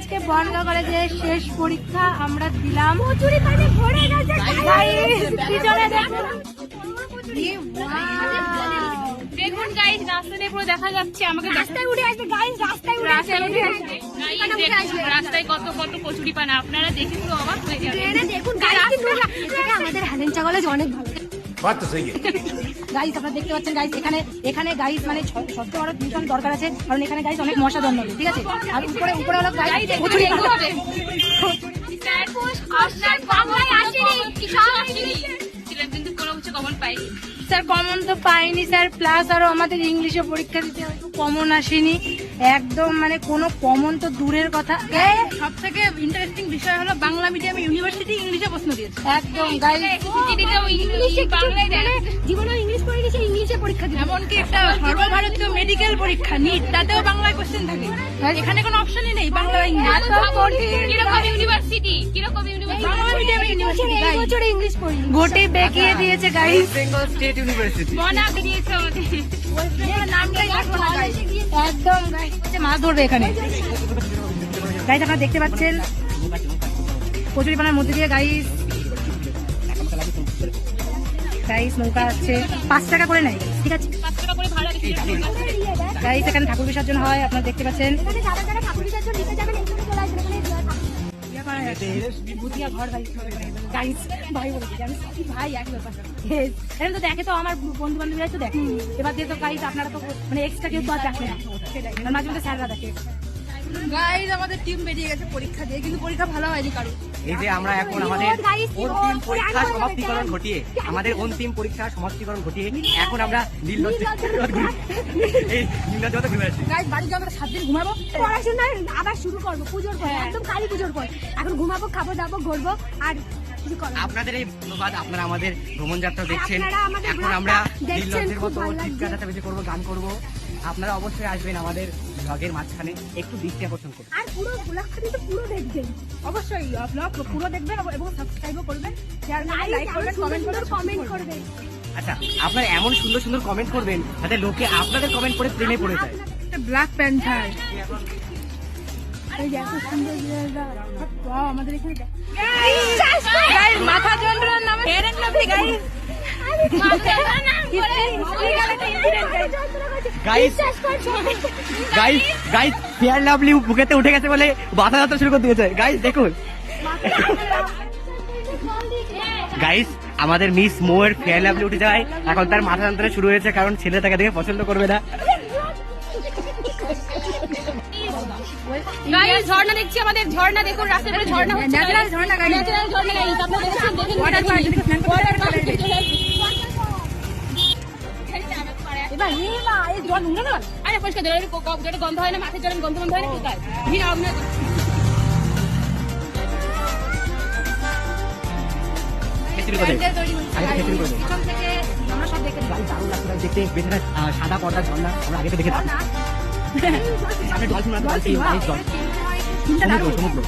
আজকে বর্ণ কলেজের শেষ পরীক্ষা আমরা দিলাম। Guys, পিছনে দেখুন। দেখুন গাইজ রাস্তা পুরো দেখা যাচ্ছে আমাকে রাস্তায় উঠে আসবে গাইস রাস্তায় উঠে আসবে রাস্তায় উঠে আসবে। Guys, রাস্তায় কত কত কচুরি পানা আপনারা দেখে পুরো অবাক হয়ে যাবেন। দেখুন গাইস আমাদের কলেজ অনেক ভালো। বাত তো সহি গাইস আপনারা দেখতে পাচ্ছেন গাইস এখানে এখানে গাইস মানে সহ্য করার ভীষণ দরকার আছে কারণ এখানে গাইস অনেক মশা জন্ম ঠিক আছে? আর উপরে উপরে হলো স্যার কমন তো পাইনি। স্যার প্লাস আরও আমাদের ইংলিশে পরীক্ষা দিতে কমন আসেনি। একদম মানে কোনো কমন তো দূরের কথা। সব থেকে ইন্টারেস্টিং বিষয় হলো বাংলা মিডিয়াম ইউনিভার্সিটি ইংলিশে প্রশ্ন দিয়েছে। একদম ইংলিশে জীবনে ইংলিশ পড়ে গেছে ইংলিশে পরীক্ষা দিবে এমনকি একটা সর্বভারতীয় মেডিকেল পরীক্ষা নিট তাতেও বাংলায় কোশ্চেন থাকে। এখানে কোনো অপশনই নেই বাংলা ইংলিশ। কীরকম ইউনিভার্সিটি কীরকম ইংলিশ গোটে বেঁকিয়ে দিয়েছে গাইস বেঙ্গল স্টেট ইউনিভার্সিটি দিয়েছে নামটাই। একদম মাছ ধরবে এখানে। গাইস আপনারা দেখতে পাচ্ছেন কচুরিপানার মধ্যে দিয়ে গাই গাইস নৌকা আছে। পাঁচ টাকা করে নেয় ঠিক আছে? গাইস এখানে ঠাকুর বিসর্জন হয় আপনারা দেখতে পাচ্ছেন। দেখে তো আমার বন্ধু বান্ধবীরাই তো দেখে। এবার দিয়ে তো গাইস আপনারা তো মানে এক্সট্রা কেউ তো আর দেখে না। আর মাঝে মধ্যে স্যাররা দেখে। গাইজ আমাদের টিম বেরিয়ে গেছে পরীক্ষা দিয়ে কিন্তু পরীক্ষা ভালো হয়নি কারও এই যে আমরা এখন আমাদের অন্তিম পরীক্ষা সমাপ্তিকরণ ঘটিয়ে আমাদের অন্তিম পরীক্ষা সমাপ্তিকরণ ঘটিয়ে এখন আমরা এই ঘুরে বাড়ি যাব সাত দিন ঘুমাবো। পড়াশোনা আবার শুরু করব পুজোর পর একদম কালী পুজোর পর। এখন ঘুমাবো খাব দাবো ঘুরবো আর কিছু করব না। আপনাদের এই ধন্যবাদ আপনারা আমাদের ভ্রমণ যাত্রা দেখছেন। এখন আমরা নীলনদের মতো চিৎকার করব গান করব। আপনারা অবশ্যই আসবেন আমাদের ব্লগের মাঝখানে একটু দৃষ্টি আকর্ষণ করুন। আর পুরো ব্লগটা কিন্তু পুরো দেখবেন। অবশ্যই ব্লগ পুরো দেখবেন এবং সাবস্ক্রাইবও করবেন। শেয়ার করবেন লাইক করবেন কমেন্ট করবেন কমেন্ট করবেন। আচ্ছা আপনারা এমন সুন্দর সুন্দর কমেন্ট করবেন যাতে লোকে আপনাদের কমেন্ট করে প্রেমে পড়ে যায়। ব্ল্যাক প্যান্থার এই এত সুন্দর জায়গা। আমাদের এখানে মাথা যন্ত্রণার নামে and lovely guys guys guys guys fair বুকেতে উঠে গেছে বলে বাধা যাত্রা শুরু করে দিয়েছে। গাইস দেখুন। গাইস আমাদের মিস মোয়ের ফেয়ার লাভলি উঠে যায় এখন তার মাথা যন্ত্রণা শুরু হয়েছে, কারণ ছেলে তাকে দেখে পছন্দ করবে না। গাইজ ঝর্ণা দেখছি আমাদের ঝর্ণা দেখুন ঝর্ণা হচ্ছে ন্যাচারাল ঝর্ণা গাইজ ন্যাচারাল ঝর্ণা গাইজ আপনারা দেখেছেন দেখেন ওয়াটার পার্ক। এবার এই জল নোংরা না? আরে পরিষ্কার জলের যেটা গন্ধ হয় না মাথার জলের গন্ধ গন্ধ হয় ভিড় আপনার আমরা সব দেখে গাইস, গাইস দেখতে সাদা পর্দা ঝর্ণা আমরা আগে তো দেখে সমুদ্র